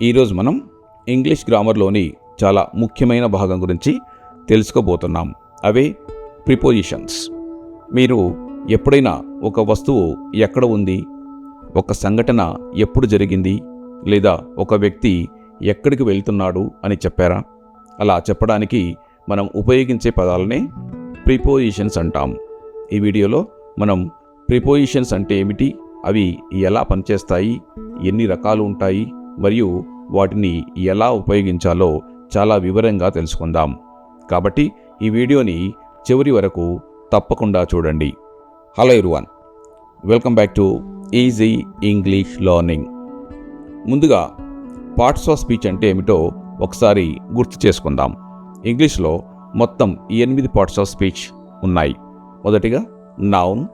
ఈరోజు మనం ఇంగ్లీష్ గ్రామర్లోని చాలా ముఖ్యమైన భాగం గురించి తెలుసుకోబోతున్నాం. అవే ప్రిపోజిషన్స్. మీరు ఎప్పుడైనా ఒక వస్తువు ఎక్కడ ఉంది? ఒక సంఘటన ఎప్పుడు జరిగింది? లేదా ఒక వ్యక్తి ఎక్కడికి వెళ్తున్నాడు అని చెప్పారా? అలా చెప్పడానికి మనం ఉపయోగించే పదాలనే ప్రిపోజిషన్స్ అంటాం. ఈ వీడియోలో మనం ప్రిపోజిషన్స్ అంటే ఏమిటి? అవి ఎలా పనిచేస్తాయి? ఎన్ని రకాలు ఉంటాయి? మరియు వాటిని ఎలా ఉపయోగించాలో చాలా వివరంగా తెలుసుకుందాం. కాబట్టి ఈ వీడియోని చివరి వరకు తప్పకుండా చూడండి. Hello ఇరువాన్ welcome back to easy English learning ముందుగా పార్ట్స్ ఆఫ్ స్పీచ్ అంటే ఏమిటో ఒకసారి గుర్తు చేసుకుందాం. ఇంగ్లీష్లో మొత్తం ఎనిమిది పార్ట్స్ ఆఫ్ స్పీచ్ ఉన్నాయి. మొదటిగా noun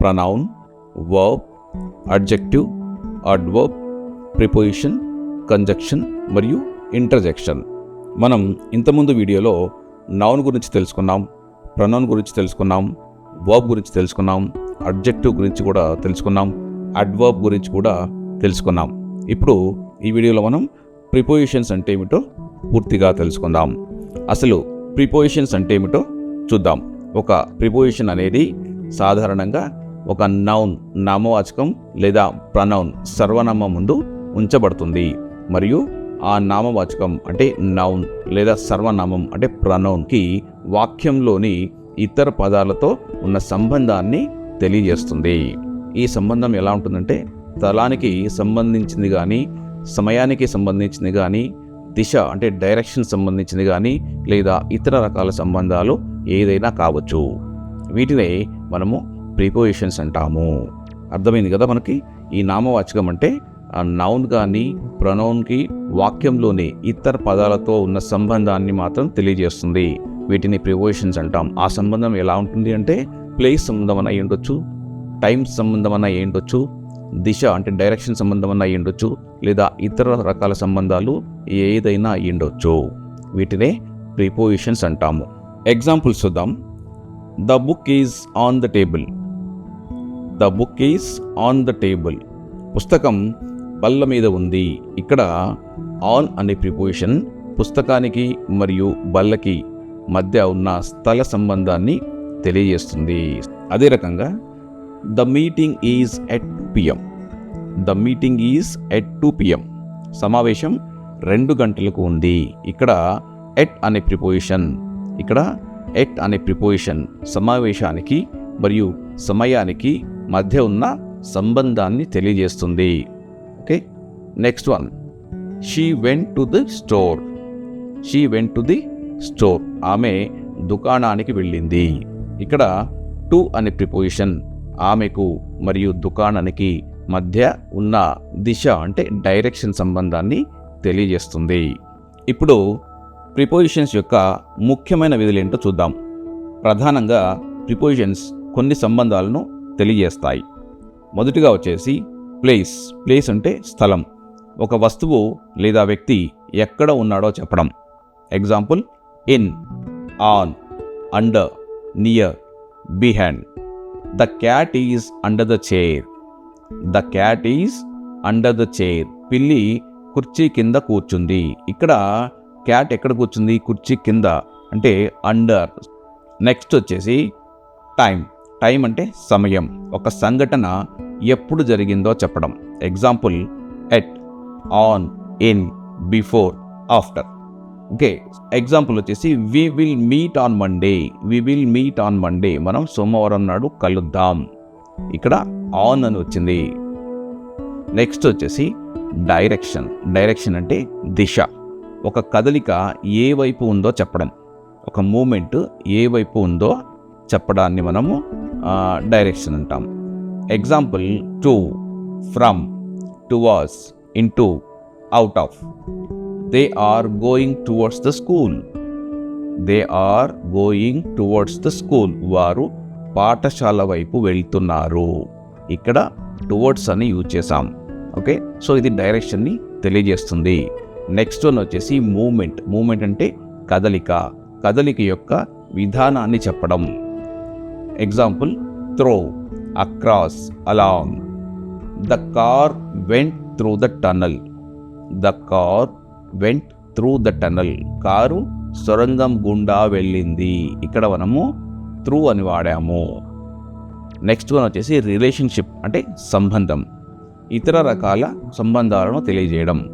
pronoun verb adjective adverb preposition conjunction మరియు ఇంటర్జెక్షన్ మనం ఇంతకుముందు వీడియోలో నౌన్ గురించి తెలుసుకున్నాం ప్రనౌన్ గురించి తెలుసుకున్నాం వర్బ్ గురించి తెలుసుకున్నాం అడ్జెక్టివ్ గురించి కూడా తెలుసుకున్నాం అడ్వర్బ్ గురించి కూడా తెలుసుకున్నాం. ఇప్పుడు ఈ వీడియోలో మనం ప్రిపోజిషన్స్ అంటే ఏమిటో పూర్తిగా తెలుసుకుందాం. అసలు ప్రిపోజిషన్స్ అంటే ఏమిటో చూద్దాం. ఒక ప్రిపోజిషన్ అనేది సాధారణంగా ఒక నౌన్ నామవాచకం లేదా ప్రనౌన్ సర్వనామ ముందు ఉంచబడుతుంది. మరియు ఆ నామవాచకం అంటే నౌన్ లేదా సర్వనామం అంటే ప్రనౌన్కి వాక్యంలోని ఇతర పదాలతో ఉన్న సంబంధాన్ని తెలియజేస్తుంది. ఈ సంబంధం ఎలా ఉంటుందంటే స్థలానికి సంబంధించింది కానీ సమయానికి సంబంధించింది కానీ దిశ అంటే డైరెక్షన్ సంబంధించింది కానీ లేదా ఇతర రకాల సంబంధాలు ఏదైనా కావచ్చు. వీటినే మనము ప్రిపోజిషన్స్ అంటాము. అర్థమైంది కదా మనకి? ఈ నామవాచకం అంటే నౌన్ కానీ ప్రొనౌన్కి వాక్యంలోని ఇతర పదాలతో ఉన్న సంబంధాన్ని మాత్రం తెలియజేస్తుంది. వీటిని ప్రిపోజిషన్స్ అంటాం. ఆ సంబంధం ఎలా ఉంటుంది అంటే ప్లేస్ సంబంధం అన్న అయి ఉండొచ్చు టైం సంబంధం అన్న అయి ఉండొచ్చు దిశ అంటే డైరెక్షన్ సంబంధం అన్న అయి ఉండొచ్చు లేదా ఇతర రకాల సంబంధాలు ఏదైనా అయి ఉండొచ్చు. వీటినే ప్రిపోజిషన్స్ అంటాము. ఎగ్జాంపుల్స్ చూద్దాం. The book is on the table the book is on the table పుస్తకం బల్ల మీద ఉంది. ఇక్కడ ఆన్ అనే ప్రిపోజిషన్ పుస్తకానికి మరియు బల్లకి మధ్య ఉన్న స్థల సంబంధాన్ని తెలియజేస్తుంది. అదే రకంగా the meeting is at two PM the meeting is at two PM సమావేశం రెండు గంటలకు ఉంది. ఇక్కడ ఎట్ అనే ప్రిపోజిషన్ ఇక్కడ ఎట్ అనే ప్రిపోజిషన్ సమావేశానికి మరియు సమయానికి మధ్య ఉన్న సంబంధాన్ని తెలియజేస్తుంది. Okay next one she went to the store she went to the store ఆమె దుకాణానికి వెళ్ళింది. ఇక్కడ టు అనే ప్రిపోజిషన్ ఆమెకు మరియు దుకాణానికి మధ్య ఉన్న దిశ అంటే డైరెక్షన్ సంబంధాన్ని తెలియజేస్తుంది. ఇప్పుడు ప్రిపోజిషన్స్ యొక్క ముఖ్యమైన విధులు ఏంటో చూద్దాం. ప్రధానంగా ప్రిపోజిషన్స్ కొన్ని సంబంధాలను తెలియజేస్తాయి. మొదటిగా వచ్చేసి ప్లేస్ ప్లేస్ అంటే స్థలం. ఒక వస్తువు లేదా వ్యక్తి ఎక్కడ ఉన్నాడో చెప్పడం. Example in on under near behind the cat is under the chair the cat is under the chair పిల్లి కుర్చీ కింద కూర్చుంది. ఇక్కడ క్యాట్ ఎక్కడ కూర్చుంది? కుర్చీ కింద. అంటే అండర్ నెక్స్ట్ వచ్చేసి టైం టైం అంటే సమయం. ఒక సంఘటన ఎప్పుడు జరిగిందో చెప్పడం. Example at on in before after okay example వచ్చేసి we will meet on Monday we will meet on Monday మనం సోమవారం నాడు కలుద్దాం. ఇక్కడ ఆన్ అని వచ్చింది. నెక్స్ట్ వచ్చేసి డైరెక్షన్ డైరెక్షన్ అంటే దిశ. ఒక కదలిక ఏ వైపు ఉందో చెప్పడం. ఒక మూమెంట్ ఏ వైపు ఉందో చెప్పడాన్ని మనము డైరెక్షన్ అంటాం. Example to from towards into out of they are going towards the school they are going towards the school వారు పాఠశాల వైపు వెళ్తున్నారు. ఇక్కడ టువర్డ్స్ అని యూజ్ చేసాం ఓకే సో ఇది డైరెక్షన్ని తెలియజేస్తుంది. నెక్స్ట్ వన్ వచ్చేసి మూమెంట్ మూమెంట్ అంటే కదలిక. కదలిక యొక్క విధానాన్ని చెప్పడం. Example through across along the car went through the tunnel the car went through the tunnel కారు సొరంగం గుండా వెళ్ళింది. ఇక్కడ మనము త్రూ అని వాడాము. నెక్స్ట్ వన్ వచ్చేసి రిలేషన్షిప్ అంటే సంబంధం. ఇతర రకాల సంబంధాలను తెలియజేయడం.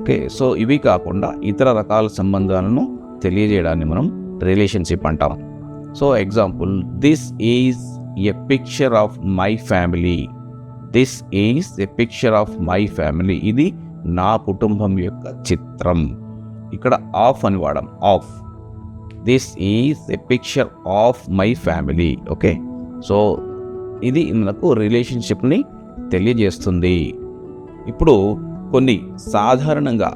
ఓకే సో ఇవి కాకుండా ఇతర రకాల సంబంధాలను తెలియజేయడాన్ని మనం రిలేషన్షిప్ అంటాం. So example this is a picture of my family this is a picture of my family ఇది నా కుటుంబం యొక్క చిత్రం. ఇక్కడ ఆఫ్ అని వాడడం of this is a picture of my family okay so ఇది మనకు రిలేషన్షిప్ని తెలియజేస్తుంది. ఇప్పుడు కొన్ని సాధారణంగా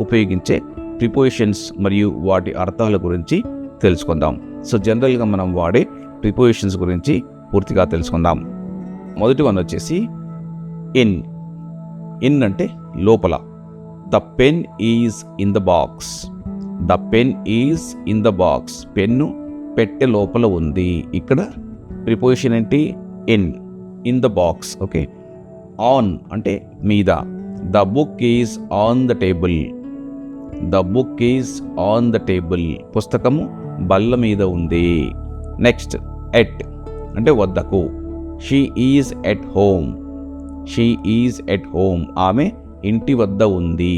ఉపయోగించే ప్రిపోజిషన్స్ మరియు వాటి అర్థాల గురించి తెలుసుకుందాం. సో జనరల్గా మనం వాడే ప్రిపోజిషన్స్ గురించి పూర్తిగా తెలుసుకుందాం. మొదటి వన్ వచ్చేసి ఇన్. ఇన్ అంటే లోపల. The pen is in the box. The pen is in the box. Pen పెట్టె లోపల ఉంది. ఇక్కడ ప్రిపోజిషన్ ఏంటి? In. In the box. Okay. On అంటే మీద. The book is on the table. The book is on the table. పుస్తకము బల్ల మీద ఉంది. Next at. అంటే వద్దకు. She is at home she is at home ఆమె ఇంటి వద్ద ఉంది.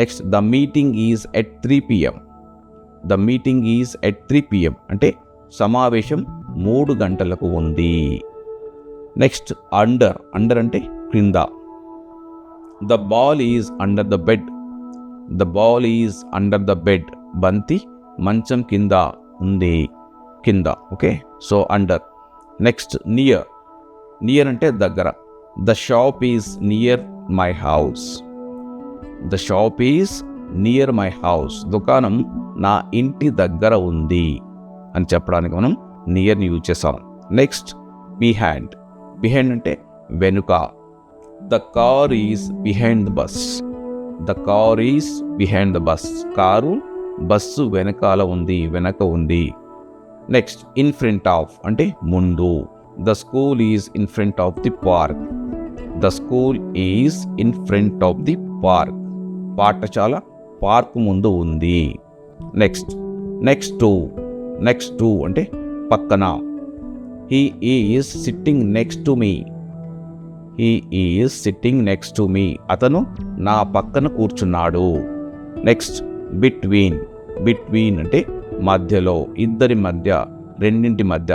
Next the meeting is at three PM the meeting is at three PM అంటే సమావేశం మూడు గంటలకు ఉంది. నెక్స్ట్ అండర్ అండర్ అంటే క్రింద. The ball is under the bed the ball is under the bed బంతి మంచం కింద ఉంది. కింద okay so under. Next near near అంటే దగ్గర. The shop is near my house the shop is near my house దుకాణం నా ఇంటి దగ్గర ఉంది అని చెప్పడానికి మనం నియర్ని యూజ్ చేస్తాం. నెక్స్ట్ బిహైండ్ బిహైండ్ అంటే వెనుక. The car is behind the bus the car is behind the bus car bus వెనకాల ఉంది వెనక ఉంది. నెక్స్ట్ ఇన్ ఫ్రంట్ ఆఫ్ అంటే ముందు. The school is in front of the park the school is in front of the park పాఠశాల park ముందు ఉంది. Next next to next to అంటే పక్కన. He is sitting next to me he is sitting next to me అతను నా పక్కన కూర్చున్నాడు. Next between between అంటే మధ్యలో ఇద్దరి మధ్య రెండింటి మధ్య.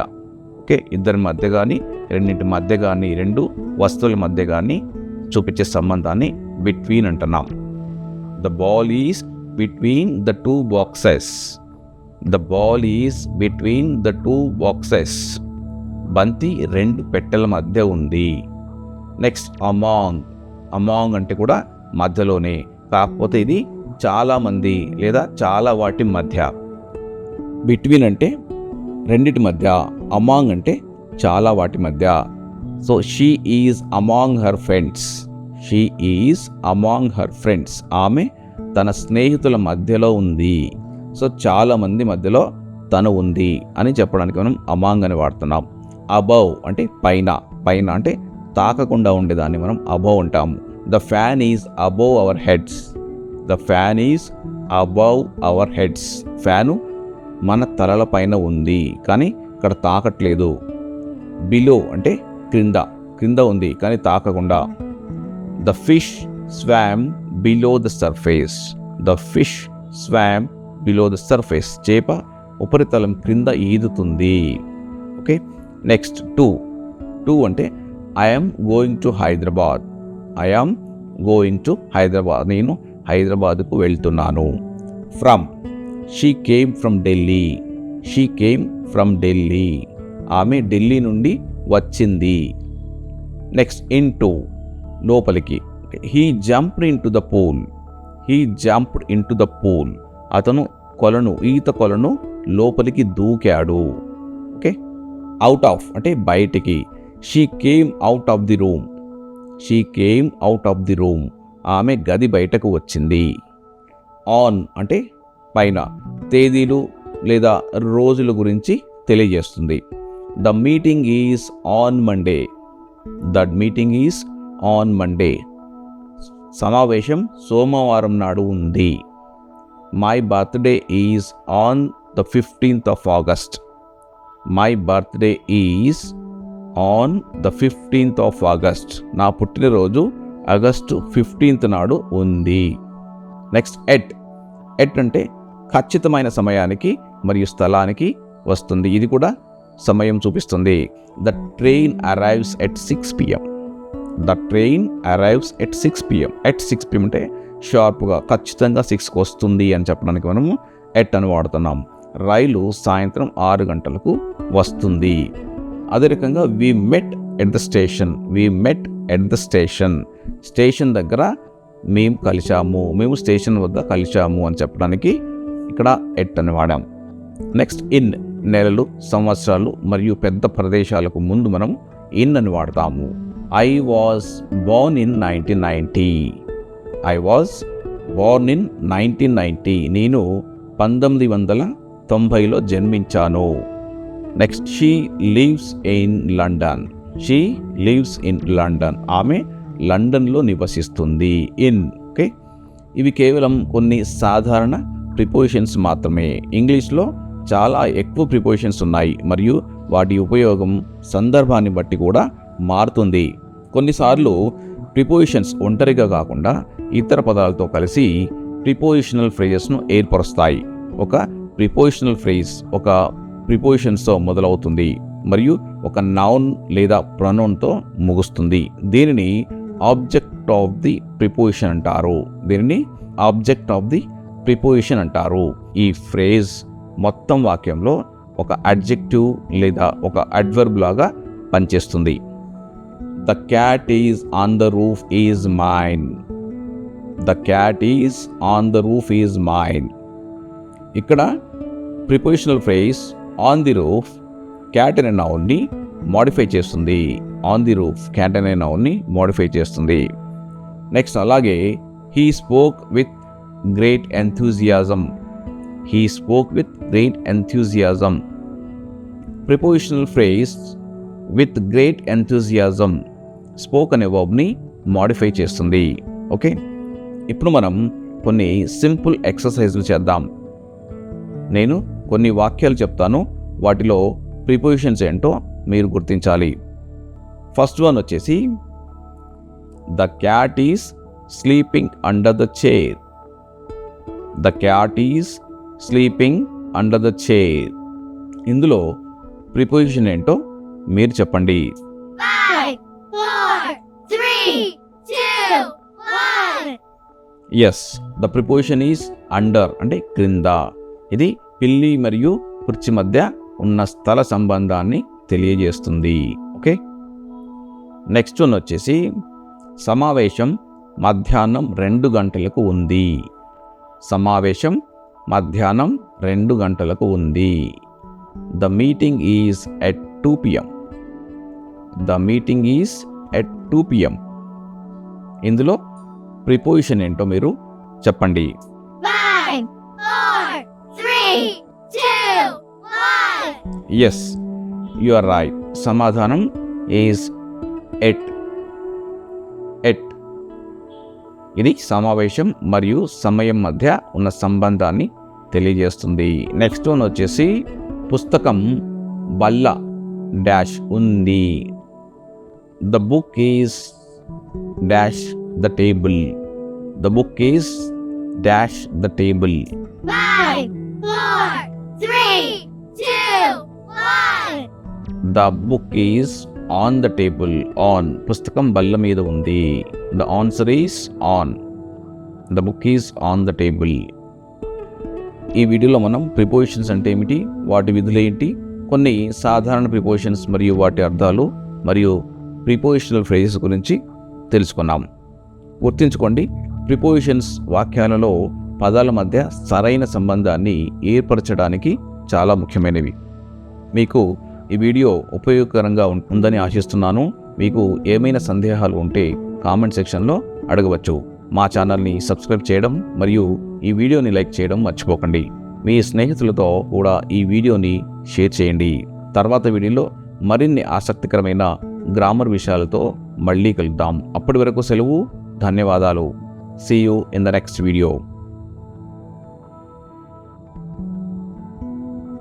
ఓకే ఇద్దరి మధ్య కానీ రెండింటి మధ్య కానీ రెండు వస్తువుల మధ్య కానీ చూపించే సంబంధాన్ని బిట్వీన్ అంటున్నాం. The ball is between the two boxes the ball is between the two boxes బంతి రెండు పెట్టెల మధ్య ఉంది. నెక్స్ట్ అమాంగ్ అమాంగ్ అంటే కూడా మధ్యలోనే. కాకపోతే ఇది చాలామంది లేదా చాలా వాటి మధ్య. బిట్వీన్ అంటే రెండిటి మధ్య అమాంగ్ అంటే చాలా వాటి మధ్య. So she is among her friends she is among her friends ఆమె తన స్నేహితుల మధ్యలో ఉంది. సో చాలామంది మధ్యలో తను ఉంది అని చెప్పడానికి మనం అమాంగ్ అని వాడుతున్నాం. అబౌవ్ అంటే పైన పైన అంటే తాకకుండా ఉండేదాన్ని మనం అబౌవ్ అంటాము. The fan is above our heads the fan is above our heads fan మన తలల పైన ఉంది కానీ ఇక్కడ తాకట్లేదు. బిలో అంటే క్రింద క్రింద ఉంది కానీ తాకకుండా. The fish swam below the surface the fish swam below the surface చేప ఉపరితలం క్రింద ఈదుతుంది. ఓకే నెక్స్ట్ టూ టూ అంటే I'm going to Hyderabad I am going to Hyderabad నేను హైదరాబాద్కు వెళ్తున్నాను. From she came from Delhi she came from Delhi ఆమె ఢిల్లీ నుండి వచ్చింది. నెక్స్ట్ ఇన్ టు లోపలికి. He jumped into the pool he jumped into the pool అతను కొలను ఈత కొలను లోపలికి దూకాడు. ఓకే అవుట్ ఆఫ్ అంటే బయటికి. She came out of the room she came out of the room ఆమె గది బయటకు వచ్చింది. ఆన్ అంటే పైన తేదీలు లేదా రోజుల గురించి తెలియజేస్తుంది. The meeting is on Monday that meeting is on Monday సమావేశం సోమవారం నాడు ఉంది. My birthday is on the fifteenth of August my birthday is on the fifteenth of August నా పుట్టినరోజు ఆగస్టు ఫిఫ్టీన్త్ నాడు ఉంది. నెక్స్ట్ ఎట్ ఎట్ అంటే ఖచ్చితమైన సమయానికి మరియు స్థలానికి వస్తుంది. ఇది కూడా సమయం చూపిస్తుంది. The train arrives at six PM the train arrives at six PM at six PM అంటే షార్ప్గా ఖచ్చితంగా సిక్స్కి వస్తుంది అని చెప్పడానికి మనము ఎట్ అని వాడుతున్నాం. రైలు సాయంత్రం ఆరు గంటలకు వస్తుంది. అదే రకంగా we met at the station we met at the station station దగ్గర మేము కలిశాము. మేము స్టేషన్ వద్ద కలిశాము అని చెప్పడానికి ఇక్కడ ఎట్ అని వాడాం. నెక్స్ట్ ఇన్ నెలలు సంవత్సరాలు మరియు పెద్ద ప్రదేశాలకు ముందు మనం ఇన్ అని వాడతాము. I was born in nineteen ninety I was born in nineteen ninety నేను పంతొమ్మిది వందల తొంభైలో జన్మించాను. Next she leaves in London she leaves in London ఆమె లండన్లో నివసిస్తుంది. ఇన్ ఓకే ఇవి కేవలం కొన్ని సాధారణ ప్రిపోజిషన్స్ మాత్రమే. ఇంగ్లీష్లో చాలా ఎక్కువ ప్రిపోజిషన్స్ ఉన్నాయి మరియు వాటి ఉపయోగం సందర్భాన్ని బట్టి కూడా మారుతుంది. కొన్నిసార్లు ప్రిపోజిషన్స్ ఒంటరిగా కాకుండా ఇతర పదాలతో కలిసి ప్రిపోజిషనల్ ఫ్రేజెస్ను ఏర్పరుస్తాయి. ఒక ప్రిపోజిషనల్ ఫ్రేజ్ ఒక ప్రిపోజిషన్స్తో మొదలవుతుంది మరియు ఒక నౌన్ లేదా ప్రొనౌన్తో ముగుస్తుంది. దీనిని ఆబ్జెక్ట్ ఆఫ్ ది ప్రిపోజిషన్ అంటారు. దీనిని ఆబ్జెక్ట్ ఆఫ్ ది ప్రిపోజిషన్ అంటారు. ఈ ఫ్రేజ్ మొత్తం వాక్యంలో ఒక అడ్జెక్టివ్ లేదా ఒక అడ్వర్బ్ లాగా పనిచేస్తుంది. The cat is on the roof is mine the cat is on the roof is mine ఇక్కడ prepositional phrase on the roof cat అనే నౌన్ని మాడిఫై చేస్తుంది. ఆన్ ది రూఫ్ క్యాట్ అనే నౌన్ని మాడిఫై చేస్తుంది. నెక్స్ట్ అలాగే he spoke with great enthusiasm. He spoke with great enthusiasm. Prepositional phrase with great enthusiasm spoke అనే వర్బ్ని మాడిఫై చేస్తుంది. ఓకే ఇప్పుడు మనం కొన్ని సింపుల్ ఎక్సర్సైజ్లు చేద్దాం. నేను కొన్ని వాక్యాలు చెప్తాను. వాటిలో ప్రిపోజిషన్స్ ఏంటో మీరు గుర్తించాలి. ఫస్ట్ వన్ వచ్చేసి the cat is sleeping under the chair the cat is sleeping under the chair. ఇందులో ప్రిపోజిషన్ ఏంటో మీరు చెప్పండి. Yes the preposition is under అంటే క్రింద. ఇది పిల్లి మరియు కుర్చీ మధ్య ఉన్న స్థల సంబంధాన్ని తెలియజేస్తుంది. ఓకే నెక్స్ట్ వన్ వచ్చేసి సమావేశం మధ్యాహ్నం రెండు గంటలకు ఉంది. సమావేశం మధ్యాహ్నం రెండు గంటలకు ఉంది. The meeting is at two PM the meeting is at two PM ఇందులో ప్రిపోజిషన్ ఏంటో మీరు చెప్పండి. ఎస్ యు ఆర్ రైట్ సమాధానం ఈజ్ ఎట్ ఎట్ ఇది సమావేశం మరియు సమయం మధ్య ఉన్న సంబంధాన్ని తెలియజేస్తుంది. నెక్స్ట్ వన్ వచ్చేసి పుస్తకం బల్ల డాష్ ఉంది. The book is dash the table the book is dash the table. The book is on the table on పుస్తకం బల్ల మీద ఉంది. The answer is on the book is on the table ఈ వీడియోలో మనం ప్రిపోజిషన్స్ అంటే ఏమిటి? వాటి విధులు ఏంటి? కొన్ని సాధారణ ప్రిపోజిషన్స్ మరియు వాటి అర్థాలు మరియు ప్రిపోజిషనల్ ఫ్రేజెస్ గురించి తెలుసుకున్నాం. గుర్తుంచుకోండి ప్రిపోజిషన్స్ వాక్యాలలో పదాల మధ్య సరైన సంబంధాన్ని ఏర్పరచడానికి చాలా ముఖ్యమైనవి. మీకు ఈ వీడియో ఉపయోగకరంగా ఉందని ఆశిస్తున్నాను. మీకు ఏమైనా సందేహాలు ఉంటే కామెంట్ సెక్షన్లో అడగవచ్చు. మా ఛానల్ని సబ్స్క్రైబ్ చేయడం మరియు ఈ వీడియోని లైక్ చేయడం మర్చిపోకండి. మీ స్నేహితులతో కూడా ఈ వీడియోని షేర్ చేయండి. తర్వాత వీడియోలో మరిన్ని ఆసక్తికరమైన గ్రామర్ విషయాలతో మళ్ళీ కలుద్దాం. అప్పటి వరకు సెలవు ధన్యవాదాలు. See you in the next video